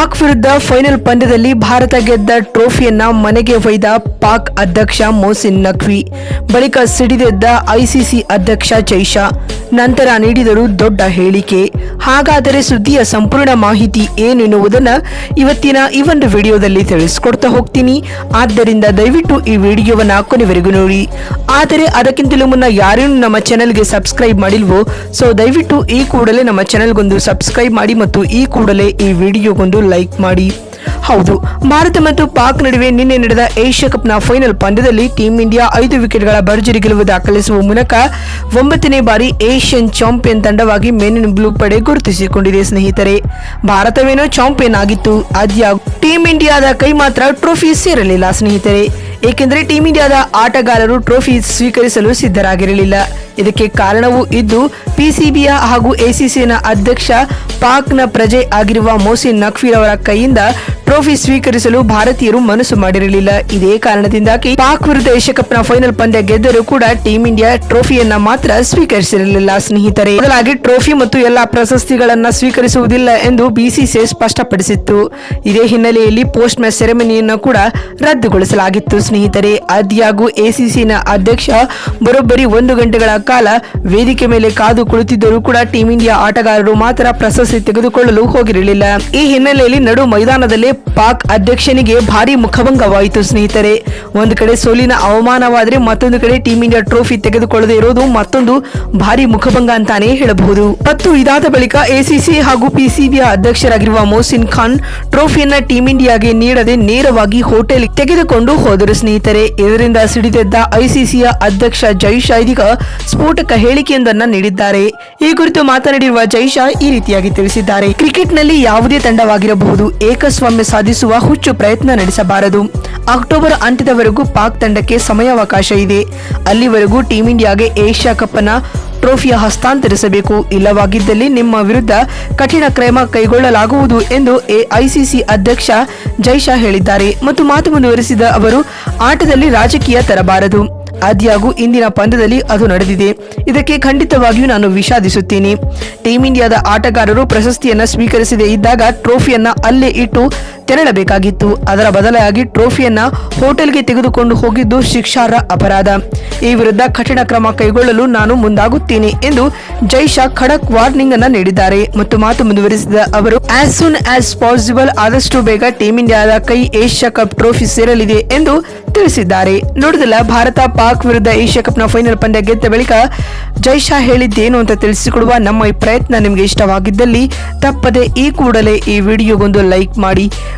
ಪಾಕ್ ವಿರುದ್ಧ ಫೈನಲ್ ಪಂದ್ಯದಲ್ಲಿ ಭಾರತ ಗೆದ್ದ ಟ್ರೋಫಿಯನ್ನ ಮನೆಗೆ ಒಯ್ದ ಪಾಕ್ ಅಧ್ಯಕ್ಷ ಮೋಸಿನ್ ನಖ್ವಿ. ಬಳಿಕ ಸಿಡಿದೆದ್ದ ಐಸಿಸಿ ಅಧ್ಯಕ್ಷ ಜೈಶಾ ನಂತರ ನೀಡಿದರು ದೊಡ್ಡ ಹೇಳಿಕೆ. ಹಾಗಾದರೆ ಸುದ್ದಿಯ ಸಂಪೂರ್ಣ ಮಾಹಿತಿ ಏನೆನ್ನುವುದನ್ನು ಇವತ್ತಿನ ಈ ಒಂದು ವಿಡಿಯೋದಲ್ಲಿ ತಿಳಿಸ್ಕೊಡ್ತಾ ಹೋಗ್ತೀನಿ. ಆದ್ದರಿಂದ ದಯವಿಟ್ಟು ಈ ವಿಡಿಯೋವನ್ನ ಕೊನೆವರೆಗೂ ನೋಡಿ. ಆದರೆ ಅದಕ್ಕಿಂತಲೂ ಮುನ್ನ ಯಾರೇನು ನಮ್ಮ ಚಾನೆಲ್ಗೆ ಸಬ್ಸ್ಕ್ರೈಬ್ ಮಾಡಿಲ್ವೋ, ಸೊ ದಯವಿಟ್ಟು ಈ ಕೂಡಲೇ ನಮ್ಮ ಚಾನೆಲ್ಗೊಂದು ಸಬ್ಸ್ಕ್ರೈಬ್ ಮಾಡಿ ಮತ್ತು ಈ ಕೂಡಲೇ ಈ ವಿಡಿಯೋಗೊಂದು ಲೈಕ್ ಮಾಡಿ. ಹೌದು, ಭಾರತ ಮತ್ತು ಪಾಕ್ ನಡುವೆ ನಿನ್ನೆ ನಡೆದ ಏಷ್ಯಾ ಕಪ್ನ ಫೈನಲ್ ಪಂದ್ಯದಲ್ಲಿ ಟೀಂ ಇಂಡಿಯಾ ಐದು ವಿಕೆಟ್ಗಳ ಭರ್ಜರಿ ಗೆಲುವು ದಾಖಲಿಸುವ ಮೂಲಕ ಒಂಬತ್ತನೇ ಬಾರಿ ಏಷ್ಯನ್ ಚಾಂಪಿಯನ್ ತಂಡವಾಗಿ ಮೆನ್ ಇನ್ ಬ್ಲೂ ಪಡೆ ಗುರುತಿಸಿಕೊಂಡಿದೆ, ಸ್ನೇಹಿತರೆ. ಭಾರತವೇನೋ ಚಾಂಪಿಯನ್ ಆಗಿತ್ತು ಆದ್ಯ ಟೀಂ ಇಂಡಿಯಾದ ಕೈ ಮಾತ್ರ ಟ್ರೋಫಿ ಸೇರಲಿಲ್ಲ, ಸ್ನೇಹಿತರೆ. ಏಕೆಂದರೆ ಟೀಂ ಇಂಡಿಯಾದ ಆಟಗಾರರು ಟ್ರೋಫಿ ಸ್ವೀಕರಿಸಲು ಸಿದ್ಧರಾಗಿರಲಿಲ್ಲ. ಇದಕ್ಕೆ ಕಾರಣವೂ ಇದ್ದು ಪಿಸಿಬಿಯ ಹಾಗೂ ಎಸಿಸಿನ ಅಧ್ಯಕ್ಷ ಪಾಕ್ನ ಪ್ರಜೆ ಆಗಿರುವ ಮೋಸಿನ್ ನಖ್ವಿ ಅವರ ಕೈಯಿಂದ ಟ್ರೋಫಿ ಸ್ವೀಕರಿಸಲು ಭಾರತೀಯರು ಮನಸ್ಸು ಮಾಡಿರಲಿಲ್ಲ. ಇದೇ ಕಾರಣದಿಂದಾಗಿ ಪಾಕ್ ವಿರುದ್ಧ ಏಷ್ಯಾಕಪ್ನ ಫೈನಲ್ ಪಂದ್ಯ ಗೆದ್ದರೂ ಕೂಡ ಟೀಂ ಇಂಡಿಯಾ ಟ್ರೋಫಿಯನ್ನ ಮಾತ್ರ ಸ್ವೀಕರಿಸಿರಲಿಲ್ಲ. ಸ್ನೇಹಿತರೆ ಬದಲಾಗಿ ಟ್ರೋಫಿ ಮತ್ತು ಎಲ್ಲಾ ಪ್ರಶಸ್ತಿಗಳನ್ನ ಸ್ವೀಕರಿಸುವುದಿಲ್ಲ ಎಂದು ಬಿಸಿಸಿಐ ಸ್ಪಷ್ಟಪಡಿಸಿತ್ತು. ಇದೇ ಹಿನ್ನೆಲೆಯಲ್ಲಿ ಪೋಸ್ಟ್ ಮ್ಯಾಚ್ ಸೆರೆಮನಿಯನ್ನು ಕೂಡ ರದ್ದುಗೊಳಿಸಲಾಗಿತ್ತು. ಸ್ನೇಹಿತರೆ, ಆದ್ಯಾಗೂ ಎಸಿಸಿನ ಅಧ್ಯಕ್ಷ ಬರೋಬ್ಬರಿ ಒಂದು ಗಂಟೆಗಳ ಕಾಲ ವೇದಿಕೆ ಮೇಲೆ ಕಾದು ಕುಳಿತಿದ್ದರೂ ಕೂಡ ಟೀಂ ಇಂಡಿಯಾ ಆಟಗಾರರು ಮಾತ್ರ ಪ್ರಶಸ್ತಿ ತೆಗೆದುಕೊಳ್ಳಲು ಹೋಗಿರಲಿಲ್ಲ. ಈ ಹಿನ್ನೆಲೆಯಲ್ಲಿ ನಡು ಮೈದಾನದಲ್ಲೇ ಪಾಕ್ ಅಧ್ಯಕ್ಷನಿಗೆ ಭಾರಿ ಮುಖಭಂಗವಾಯಿತು ಸ್ನೇಹಿತರೆ. ಒಂದು ಕಡೆ ಸೋಲಿನ ಅವಮಾನವಾದರೆ ಮತ್ತೊಂದು ಕಡೆ ಟೀಂ ಇಂಡಿಯಾ ಟ್ರೋಫಿ ತೆಗೆದುಕೊಳ್ಳದೆ ಇರೋದು ಮತ್ತೊಂದು ಭಾರಿ ಮುಖಭಂಗ ಅಂತಾನೆ ಹೇಳಬಹುದು. ಮತ್ತು ಇದಾದ ಬಳಿಕ ಎಸಿಸಿ ಹಾಗೂ ಪಿಸಿಬಿ ಅಧ್ಯಕ್ಷರಾಗಿರುವ ಮೋಸಿನ್ ಖಾನ್ ಟ್ರೋಫಿಯನ್ನ ಟೀಂ ಇಂಡಿಯಾಗೆ ನೀಡದೆ ನೇರವಾಗಿ ಹೋಟೆಲ್ ತೆಗೆದುಕೊಂಡು ಹೋದರು ಸ್ನೇಹಿತರೆ, ಇದರಿಂದ ಸಿಡಿದೆದ್ದ ಐಸಿಸಿಯ ಅಧ್ಯಕ್ಷ ಜೈಶಾ ಇದೀಗ ಸ್ಫೋಟಕ ಹೇಳಿಕೆಯೊಂದನ್ನು ನೀಡಿದ್ದಾರೆ. ಈ ಕುರಿತು ಮಾತನಾಡಿರುವ ಜೈಶಾ ಈ ರೀತಿಯಾಗಿ ತಿಳಿಸಿದ್ದಾರೆ. ಕ್ರಿಕೆಟ್ನಲ್ಲಿ ಯಾವುದೇ ತಂಡವಾಗಿರಬಹುದು. ಏಕಸ್ವಾಮ್ಯ ಸಾಧಿಸುವ ಹುಚ್ಚು ಪ್ರಯತ್ನ ನಡೆಸಬಾರದು. ಅಕ್ಟೋಬರ್ ಅಂತ್ಯದವರೆಗೂ ಪಾಕ್ ತಂಡಕ್ಕೆ ಸಮಯಾವಕಾಶ ಇದೆ. ಅಲ್ಲಿವರೆಗೂ ಟೀಂ ಇಂಡಿಯಾಗೆ ಏಷ್ಯಾ ಕಪ್ ಅನ್ನ ಟ್ರೋಫಿಯ ಹಸ್ತಾಂತರಿಸಬೇಕು. ಇಲ್ಲವಾಗಿದ್ದಲ್ಲಿ ನಿಮ್ಮ ವಿರುದ್ಧ ಕಠಿಣ ಕ್ರಮ ಕೈಗೊಳ್ಳಲಾಗುವುದು ಎಂದು ಎಐಸಿಸಿ ಅಧ್ಯಕ್ಷ ಜೈಶಾ ಹೇಳಿದ್ದಾರೆ. ಮತ್ತು ಮಾತು ಮುಂದುವರಿಸಿದ ಅವರು, ಆಟದಲ್ಲಿ ರಾಜಕೀಯ ತರಬಾರದು. ಆದ್ಯಾಗೂ ಇಂದಿನ ಪಂದ್ಯದಲ್ಲಿ ಅದು ನಡೆದಿದೆ. ಇದಕ್ಕೆ ಖಂಡಿತವಾಗಿಯೂ ನಾನು ವಿಷಾದಿಸುತ್ತೇನೆ. ಟೀಂ ಇಂಡಿಯಾದ ಆಟಗಾರರು ಪ್ರಶಸ್ತಿಯನ್ನು ಸ್ವೀಕರಿಸದೇ ಇದ್ದಾಗ ಟ್ರೋಫಿಯನ್ನು ಅಲ್ಲೇ ಇಟ್ಟು ತೆರಳಬೇಕಾಗಿತ್ತು. ಅದರ ಬದಲಾಗಿ ಟ್ರೋಫಿಯನ್ನ ಹೋಟೆಲ್ಗೆ ತೆಗೆದುಕೊಂಡು ಹೋಗಿದ್ದು ಶಿಕ್ಷಾರ್ಹ ಅಪರಾಧ. ಈ ವಿರುದ್ಧ ಕಠಿಣ ಕ್ರಮ ಕೈಗೊಳ್ಳಲು ನಾನು ಮುಂದಾಗುತ್ತೇನೆ ಎಂದು ಜೈಶಾ ಖಡಕ್ ವಾರ್ನಿಂಗ್ ಅನ್ನ ನೀಡಿದ್ದಾರೆ. ಮತ್ತು ಮಾತು ಮುಂದುವರಿಸಿದ ಅವರು, ಆಸ್ ಸೂನ್ ಆಸ್ ಪಾಸಿಬಲ್ ಆದಷ್ಟು ಬೇಗ ಟೀಮ್ ಇಂಡಿಯಾದ ಕೈ ಏಷ್ಯಾ ಕಪ್ ಟ್ರೋಫಿ ಸೇರಲಿದೆ ಎಂದು ತಿಳಿಸಿದ್ದಾರೆ. ನೋಡಿದಲ್ಲ ಭಾರತ ಪಾಕ್ ವಿರುದ್ಧ ಏಷ್ಯಾ ಕಪ್ನ ಫೈನಲ್ ಪಂದ್ಯ ಗೆದ್ದ ಬಳಿಕ ಜೈಶಾ ಹೇಳಿದ್ದೇನು ಅಂತ ತಿಳಿಸಿಕೊಡುವ ನಮ್ಮ ಈ ಪ್ರಯತ್ನ ನಿಮಗೆ ಇಷ್ಟವಾಗಿದ್ದಲ್ಲಿ ತಪ್ಪದೆ ಈ ಕೂಡಲೇ ಈ ವಿಡಿಯೋಗೊಂದು ಲೈಕ್ ಮಾಡಿ.